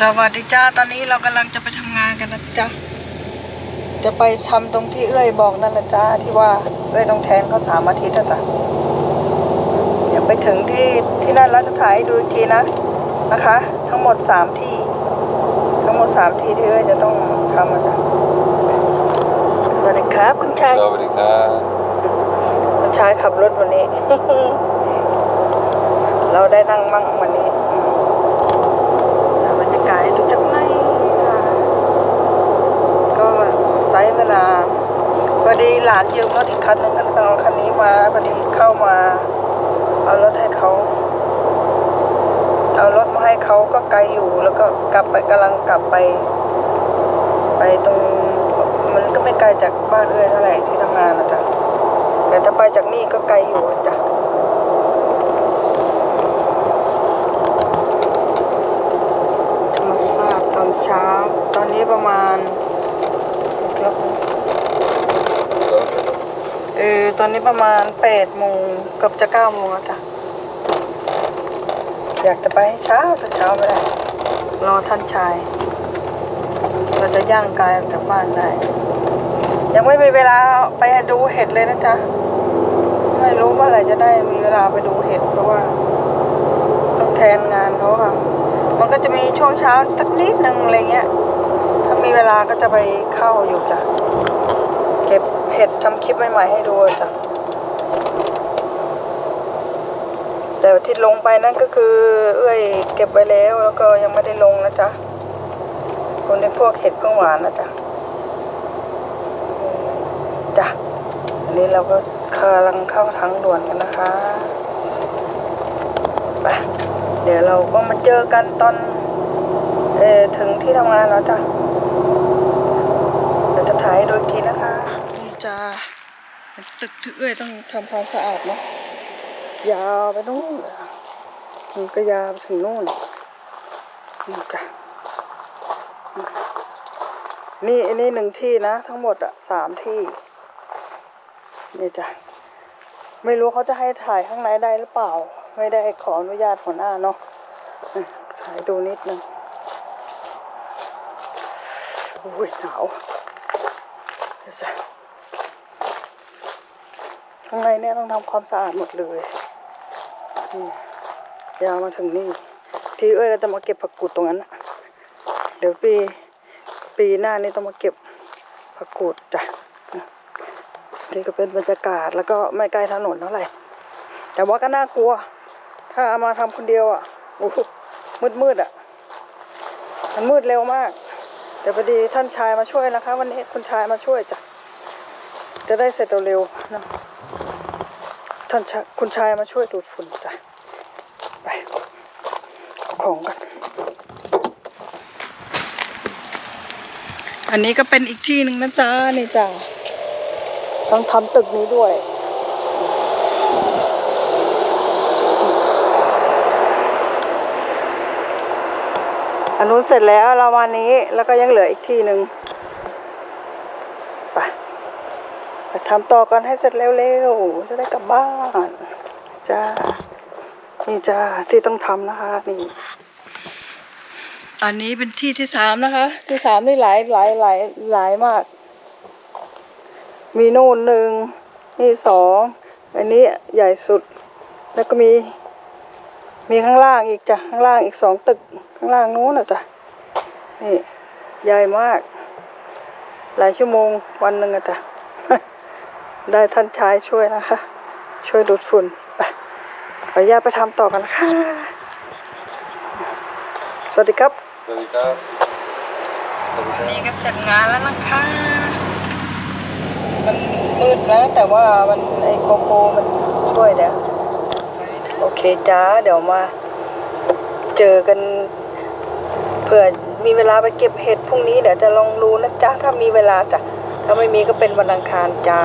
สวัสดีจ้า ตอนนี้เรากำลังจะไปทำงานกันนะจ๊ะ จะไปทำตรงที่เอื้อยบอกนั่นแหละจ้าที่ว่าเอื้อยต้องแทนเขาสามอาทิตย์นะจ๊ะ เดี๋ยวไปถึงที่ที่นั่นแล้วจะถ่ายให้ดูอีกทีนะนะคะ ทั้งหมดสามที่ ทั้งหมดสามที่ที่เอื้อยจะต้องทำนะจ๊ะ สวัสดีครับคุณชาย สวัสดีครับคุณชายขับรถวันนี้ เราได้นั่งมั่งวันนี้อืมบรรยากาศให้ดูจักหน่อยค่ะก็ ใช้เวลาพอดีหลานยืมรถอีกคันหนึงก็เลยต้องเอาคันนี้มาพอดีเข้ามา เอารถให้เขาเอารถมาให้เขาก็ไกลอยู่แล้วก็กลับไปกำลังกลับไป ไปตรงมันก็ไม่ไกลจากบ้านเอื้อยเท่าไหร่ที่ทำงานนะจ๊ะแต่ถ้าไปจากนี่ก็ไกลอยู่จ้ะธรรมศาตร์ตอนเช้า ตอนนี้ประมาณ แล้วเออตอนนี้ประมาณแปดโมงเกือบจะเก้าโมงแล้วจ้ะ อยากจะไปให้เช้าแต่เช้าไม่ได้ รอท่านชาย เราจะย่างกายออกจากบ้านได้ ยังไม่มีเวลาไปดูเห็ดเลยนะจ๊ะ ไม่รู้เมื่อไหร่จะได้มีเวลาไปดูเห็ดเพราะว่า ต้องแทนงานเขาค่ะ มันก็จะมีช่วงเช้าสักนิดนึงอะไรเงี้ย เวลาก็จะไปเข้าอยู่จ้ะ เก็บเห็ดทำคลิปใหม่ๆให้ดูจ้ะ แต่ที่ลงไปนั่นก็คือ เอ้ย เก็บไว้แล้วแล้วก็ยังไม่ได้ลงนะจ๊ะคนในพวกเห็ดเพิ่งหวานนะจ๊ะจ้ะ อันนี้เราก็กำลังเข้าทางด่วนกันนะคะไปเดี๋ยวเราก็มาเจอกันตอน เออถึงที่ทำงานแล้วจ้ะ เดี๋ยวจะถ่ายให้ดูอีกทีนะคะนี่จ้ะเป็นตึกที่เอ้ยต้องทำความสะอาดเนาะยาวไปนู่นเลยอะมันก็ยาวไปถึงนู่นนี่จ้ะนี่อันนี้หนึ่งที่นะ ทั้งหมดอะสามที่นี่จ้ะไม่รู้เขาจะให้ถ่ายข้างในได้หรือเปล่า ไม่ได้ขออนุญาตหัวหน้าเนาะอะถ่ายดูนิดนึงอุ้ยหนาวเดี๋ยวจ้ะ ข้างในเนี่ยต้องทำความสะอาดหมดเลยนี่ยาวมาถึงนี่ ที่เอ้ยก็จะมาเก็บผักกุดตรงนั้นนะเดี๋ยวปีปีหน้านี่ต้องมาเก็บผักกูดจ้ะนี่ก็เป็นบรรยากาศแล้วก็ไม่ไกลถนนเท่าไหร่ แต่ว่าก็น่ากลัว ถ้าเอามาทำคนเดียวอะโอ้มืดมืดอะ มันมืดเร็วมาก แต่พอดีท่านชายมาช่วยนะคะ วันนี้คุณชายมาช่วยจ้ะจะได้เสร็จเร็วๆเนะ ท่านชายคุณชายมาช่วยดูดฝุ่นจ้ะไปเอาของกัน อันนี้ก็เป็นอีกที่หนึ่งนะจ๊ะนี่จ้ะต้องทำตึกนี้ด้วยอันนู้นเสร็จแล้วเรามานี้แล้วก็ยังเหลืออีกที่หนึ่งไปไป ทำต่อกันให้เสร็จเร็วๆ จะได้กลับบ้านจ้า นี่จ้าที่ต้องทำนะคะนี่ อันนี้เป็นที่ที่สามนะคะ ที่สามนี่หลายหลายหลายหลายมาก มีนู่นหนึ่งนี่สองอันนี้ใหญ่สุด แล้วก็มี มีข้างล่างอีกจ้ะ ข้างล่างอีกสองตึก ข้างล่างนู้นนะจ้ะ นี่ ใหญ่มาก หลายชั่วโมงวันหนึ่งอะจ้ะ ได้ท่านชายช่วยนะคะ ช่วยดูดฝุ่นไปขออนุญาตไปทำต่อกันนะคะสวัสดีครับ สวัสดีครับสวัสดีวันครันี้บก็เสร็จงานแล้วนะคะ มันมืดแล้วแต่ว่ามันไอโกโปรมันช่วยเดี๋ยวโอเคจ้าเดี๋ยวมา เจอกันเผื่อมีเวลาไปเก็บเห็ดพรุ่งนี้เดี๋ยวจะลองดูนะจ๊ะถ้ามีเวลาจ้ะ ถ้าไม่มีก็เป็นวันอังคารจ้า